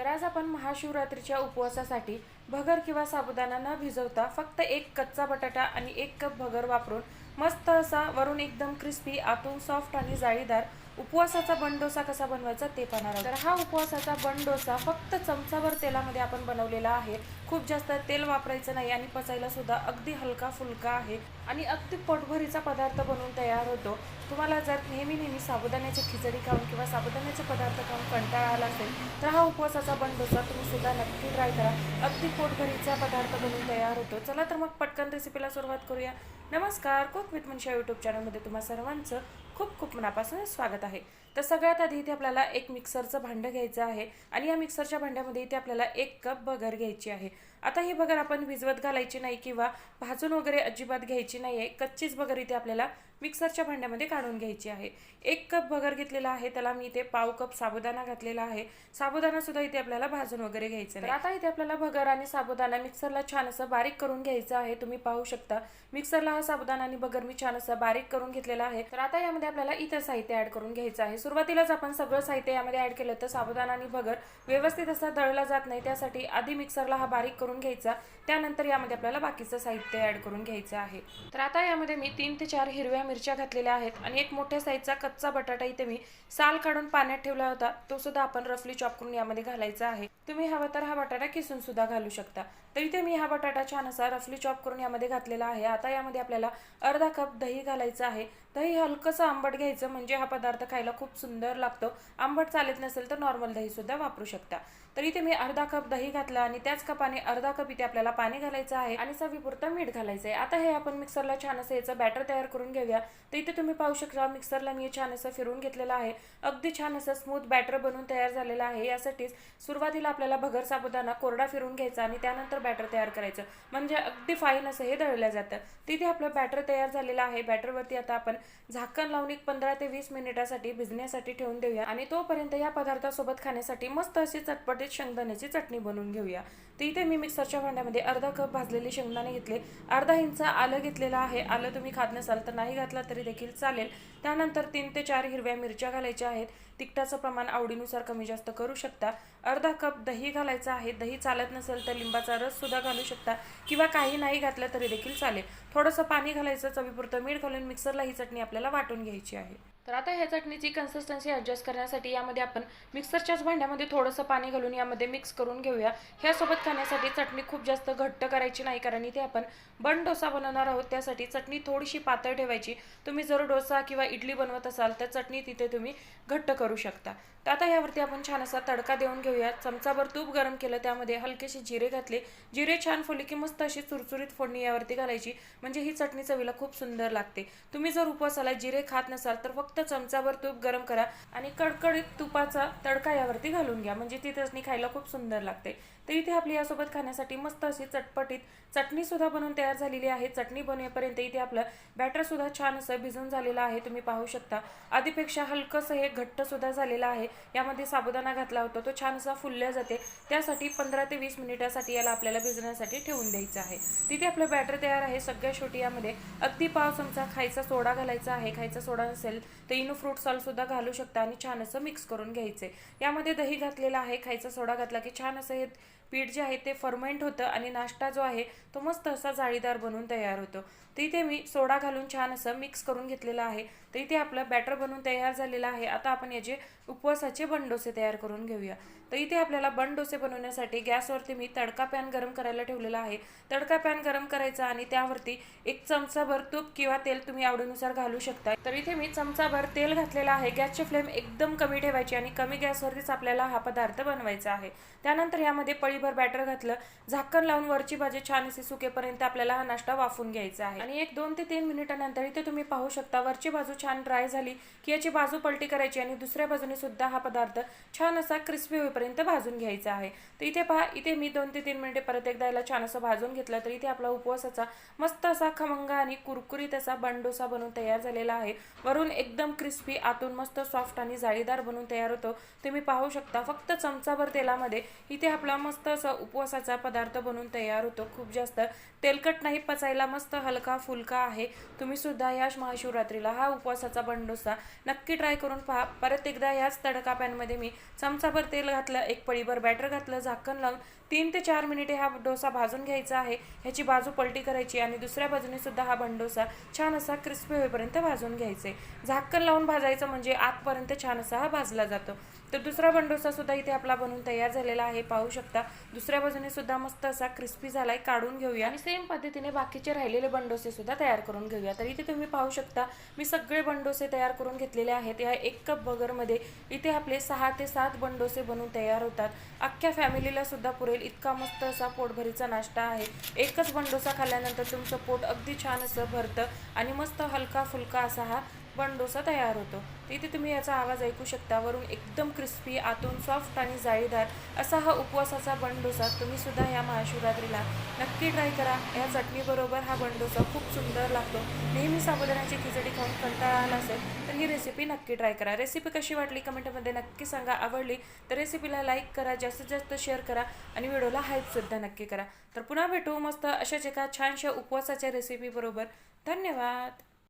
तर आज आपण महाशिवरात्रीच्या उपवासासाठी भगर किंवा साबुदाणा न भिजवता फक्त एक कच्चा बटाटा आणि एक कप भगर वापरून मस्त असा वरून एकदम क्रिस्पी आतून सॉफ्ट आणि जाळीदार उपवासाचा बंडोसा कसा बनवायचा ते पाहणार आहोत. तर हा उपवासाचा बंडोसा फक्त चमचाभर तेलामध्ये आपण बनवलेला आहे. खूप जास्त तेल वापरायचं नाही आणि पचायला सुद्धा अगदी हलका फुलका आहे. आणि अगदी पोटभरीचा पदार्थ बनवून तयार होतो. तुम्हाला जर नेहमी नेहमी साबुदाण्याची खिचडी खाऊन किंवा साबुदाण्याचे पदार्थ खाऊन कंटाळा आला असेल तर हा उपवासाचा बंडोसा तुम्ही सुद्धा नक्की ट्राय करा. अगदी पोटभरीचा पदार्थ बनवून तयार होतो. चला तर मग पटकन रेसिपीला सुरुवात करूया. नमस्कार कुक विथ मनशा यूट्यूब चॅनलमध्ये तुम्हा सर्वांचं खूप खूप मनापासून स्वागत आहे. तर सगळ्यात आधी इथे आपल्याला एक मिक्सरचं भांडं घ्यायचं आहे आणि या मिक्सरच्या भांड्यामध्ये इथे आपल्याला एक कप बगर घ्यायची आहे. आता ही बगर आपण भिजवत घालायची नाही किंवा भाजून वगैरे अजिबात घ्यायची नाही आहे कच्चीच बगर इथे आपल्याला मिक्सरच्या भांड्यामध्ये काढून घ्यायची आहे. एक कप भगर घेतलेला आहे त्याला मी इथे पाव कप साबुदाणा घातलेला आहे. साबुदाणा सुद्धा इथे आपल्याला भाजून वगैरे घ्यायचं नाही. आता इथे आपल्याला भगर आणि साबुदाणा मिक्सरला छान असं बारीक करून घ्यायचं आहे. तुम्ही पाहू शकता. मिक्सरला हा साबुदाणा आणि बगर मी छान असं बारीक करून घेतलेला आहे. तर आता यामध्ये आपल्याला इतर साहित्य ऍड करून घ्यायचं आहे. सुरुवातीलाच आपण सगळं साहित्य यामध्ये ऍड केलं तर साबुदाणा आणि भगर व्यवस्थित असा दळला जात नाही. त्यासाठी आधी मिक्सरला हा बारीक करून घ्यायचा. त्यानंतर यामध्ये आपल्याला बाकीचं साहित्य ऍड करून घ्यायचं आहे. तर आता यामध्ये मी तीन ते चार हिरव्या मिरच्या घातलेल्या आहेत. आणि एक मोठ्या साईजचा कच्चा बटाटा इथे मी साल काढून पाण्यात ठेवला होता. तो सुद्धा आपण रफली चॉप करून यामध्ये घालायचा आहे. तुम्ही हवा तर हा बटाटा किसून सुद्धा घालू शकता. तर इथे मी हा बटाटा छान असा रफली चॉप करून यामध्ये घातलेला आहे. आता यामध्ये आपल्याला अर्धा कप दही घालायचं आहे. दही हलकंसं आंबट घ्यायचं म्हणजे हा पदार्थ खायला खूप सुंदर लागतो. आंबट चालत नसेल तर नॉर्मल दहीसुद्धा वापरू शकता. तर इथे मी अर्धा कप दही घातला आणि त्याच कपाने अर्धा कप इथे आपल्याला पाणी घालायचं आहे आणि चवीपुरतं मीठ घालायचं आहे आता हे आपण मिक्सरला छान असं याचं बॅटर तयार करून घेऊया. तर इथे तुम्ही पाहू शकता मिक्सरला मी छान असं फिरून घेतलेलं आहे. अगदी छान असं स्मूथ बॅटर बनवून तयार झालेलं आहे. यासाठीच सुरुवातीला आपल्याला भगर साबुदाणा कोरडा फिरून घ्यायचा आणि त्यानंतर बॅटर तयार करायचं. म्हणजे अगदी फाईन असं हे दळलं जातं. तिथे आपलं बॅटर तयार झालेलं आहे. बॅटरवरती आता आपण झाकण लावून एक पंधरा ते वीस मिनिटासाठी भिजण्यासाठी ठेवून देऊया. आणि तोपर्यंत या पदार्थासोबत खाण्यासाठी मस्त अशी चटपटीत शेंगदाण्याची चटणी बनवून घेऊया. तर इथे मी मिक्सरच्या भांड्यामध्ये अर्धा कप भाजलेले शेंगदाणे घेतले. अर्धा इंच आलं घेतलेलं आहे. आलं तुम्ही खात नसाल तर नाही घातला तरी देखील चालेल. त्यानंतर तीन ते चार हिरव्या मिरच्या घालायच्या आहेत. तिखटाचं प्रमाण आवडीनुसार कमी जास्त करू शकता. अर्धा कप दही घालायचं आहे. दही चालत नसेल तर लिंबाचा रस सुद्धा घालू शकता. किंवा काही नाही घातलं तरी देखील चालेल. थोडंसं पाणी घालायचं. चवीपुरतं मीठ घालून मिक्सरला ही चटणी आपल्याला वाटून घ्यायची आहे. तर आता ह्या चटणीची कन्सिस्टन्सी ॲडजस्ट करण्यासाठी यामध्ये आपण मिक्सरच्याच भांड्यामध्ये थोडंसं पाणी घालून यामध्ये मिक्स करून घेऊया. ह्यासोबत खाण्यासाठी चटणी खूप जास्त घट्ट करायची नाही कारण इथे आपण बन डोसा बनवणार आहोत त्यासाठी चटणी थोडीशी पातळ ठेवायची. तुम्ही जर डोसा किंवा इडली बनवत असाल तर चटणी तिथे तुम्ही घट्ट करू शकता. तर आता यावरती आपण छान असा तडका देऊन घेऊया. चमचाभर तूप गरम केलं त्यामध्ये हलकेसे जिरे घातले. जिरे छान फुले की मस्त अशी चुरचुरीत फोडणी यावरती घालायची. म्हणजे ही चटणी चवीला खूप सुंदर लागते. तुम्ही जर उपवासाला जिरे खात नसाल तर फक्त फक्त चमचाभर तूप गरम करा आणि कडकडीत तुपाचा तडका यावरती घालून घ्या. म्हणजे ती चटणी खायला खूप सुंदर लागते. तर इथे आपली यासोबत खाण्यासाठी मस्त अशी चटपटीत चटणीसुद्धा बनवून तयार झालेली आहे. चटणी बनवेपर्यंत इथे आपलं बॅटरसुद्धा छान असं भिजून झालेलं आहे. तुम्ही पाहू शकता. आधीपेक्षा हलकंसं हे घट्टसुद्धा झालेलं आहे. यामध्ये साबुदाणा घातला होता. तो छान असा फुलल्या जाते. त्यासाठी पंधरा ते वीस मिनिटासाठी याला आपल्याला भिजण्यासाठी ठेवून द्यायचं आहे. तिथे आपलं बॅटर तयार आहे. सगळ्या शेवटी यामध्ये अगदी पाव चमचा खायचा सोडा घालायचा आहे. खायचा सोडा नसेल तर इनो फ्रूट सॉल्टसुद्धा घालू शकता आणि छान असं मिक्स करून घ्यायचे. यामध्ये दही घातलेला आहे खायचा सोडा घातला की छान असं हे पीठ जे आहे ते फर्मेंट होतं आणि नाश्ता जो आहे तो मस्त असा जाळीदार बनून तयार होतो. तर इथे मी सोडा घालून छान असं मिक्स करून घेतलेलं आहे. तर इथे आपलं बॅटर बनवून तयार झालेलं आहे. आता आपण याचे उपवासाचे बनडोसे तयार करून घेऊया. तर इथे आपल्याला बनडोसे बनवण्यासाठी गॅसवरती मी तडका पॅन गरम करायला ठेवलेला आहे. तडका पॅन गरम करायचा आणि त्यावरती एक चमचाभर तूप किंवा तेल तुम्ही आवडीनुसार घालू शकता. तर इथे मी चमचाभर तेल घातलेला आहे. गॅसची फ्लेम एकदम कमी ठेवायची आणि कमी गॅसवरतीच आपल्याला हा पदार्थ बनवायचा आहे. त्यानंतर यामध्ये पळी पळीभर बॅटर घातलं झाकण लावून वरची भाजी छान असे सुकेपर्यंत आपल्याला हा नाश्ता वाफून घ्यायचा आहे. आणि एक दोन ते तीन मिनिटानंतर इथे तुम्ही पाहू शकता वरची बाजू छान ड्राय झाली की याची बाजू पलटी करायची आणि दुसऱ्या बाजूने सुद्धा हा पदार्थ छान असा क्रिस्पी होईपर्यंत भाजून घ्यायचा आहे. तर इथे पहा इथे मी दोन ते तीन मिनिटे परत एकदा याला छान असं भाजून घेतलं तर इथे आपला उपवासाचा मस्त असा खमंग आणि कुरकुरीत असा बंडोसा बनवून तयार झालेला आहे. वरून एकदम क्रिस्पी आतून मस्त सॉफ्ट आणि जाळीदार बनवून तयार होतो. तुम्ही पाहू शकता फक्त चमचाभर तेलामध्ये इथे आपला मस्त असा उपवासाचा पदार्थ बनवून तयार होतो. खूप जास्त तेलकट नाही पचायला मस्त हलका फुलका आहे. तुम्ही सुद्धा या महाशिवरात्रीला हा उपवासाचा बंडोसा नक्की ट्राय करून पहा. परत एकदा याच तडका पॅनमध्ये मी चमचाभर तेल घातलं एक पळीभर बॅटर घातलं झाकण लावून तीन ते चार मिनिटे हा डोसा भाजून घ्यायचा आहे. ह्याची बाजू पलटी करायची आणि दुसऱ्या बाजूने सुद्धा हा बंडोसा छान असा क्रिस्पी होईपर्यंत भाजून घ्यायचे. झाकण लावून भाजायचं म्हणजे आतपर्यंत छान असा हा भाजला जातो. तर दुसरा बंडोसा सुद्धा इथे आपला बनवून तयार झालेला आहे. पाहू शकता दुसऱ्या बाजूने सुद्धा मस्त असा क्रिस्पी झालाय काढून घेऊया. आणि सेम पद्धतीने बाकीचे राहिलेले बंडोसे सुद्धा तयार करून घेऊया. तर इथे तुम्ही पाहू शकता मी सगळे बंडोसे तयार करून घेतलेले आहेत. या एक कप बगरमध्ये इथे आपले सहा ते सात बंडोसे बनवून तयार होतात. अख्ख्या फॅमिलीला सुद्धा पुरेल. इतका मस्त असा पोटभरीचा नाश्ता आहे. एकच बंडोसा खाल्ल्यानंतर तुमचं पोट अगदी छान असं भरतं. आणि मस्त हलका फुलका असा हा बंडोसा तयार होतो. तिथे इथे तुम्ही याचा आवाज ऐकू शकता. वरून एकदम क्रिस्पी आतून सॉफ्ट आणि जाळीदार असा हा उपवासाचा बंडोसा तुम्ही सुद्धा या महाशिवरात्रीला नक्की ट्राय करा. या चटणीबरोबर हा बंडोसा खूप सुंदर लागतो. नेहमी साबुदाण्याची खिचडी खाऊन कंटाळा आला असेल तर ही रेसिपी नक्की ट्राय करा. रेसिपी कशी वाटली कमेंटमध्ये नक्की सांगा. आवडली तर रेसिपीला लाईक करा जास्तीत जास्त शेअर करा आणि व्हिडिओला हाईपसुद्धा नक्की करा. तर पुन्हा भेटू मस्त अशाच एका छानशा उपवासाच्या रेसिपीबरोबर धन्यवाद!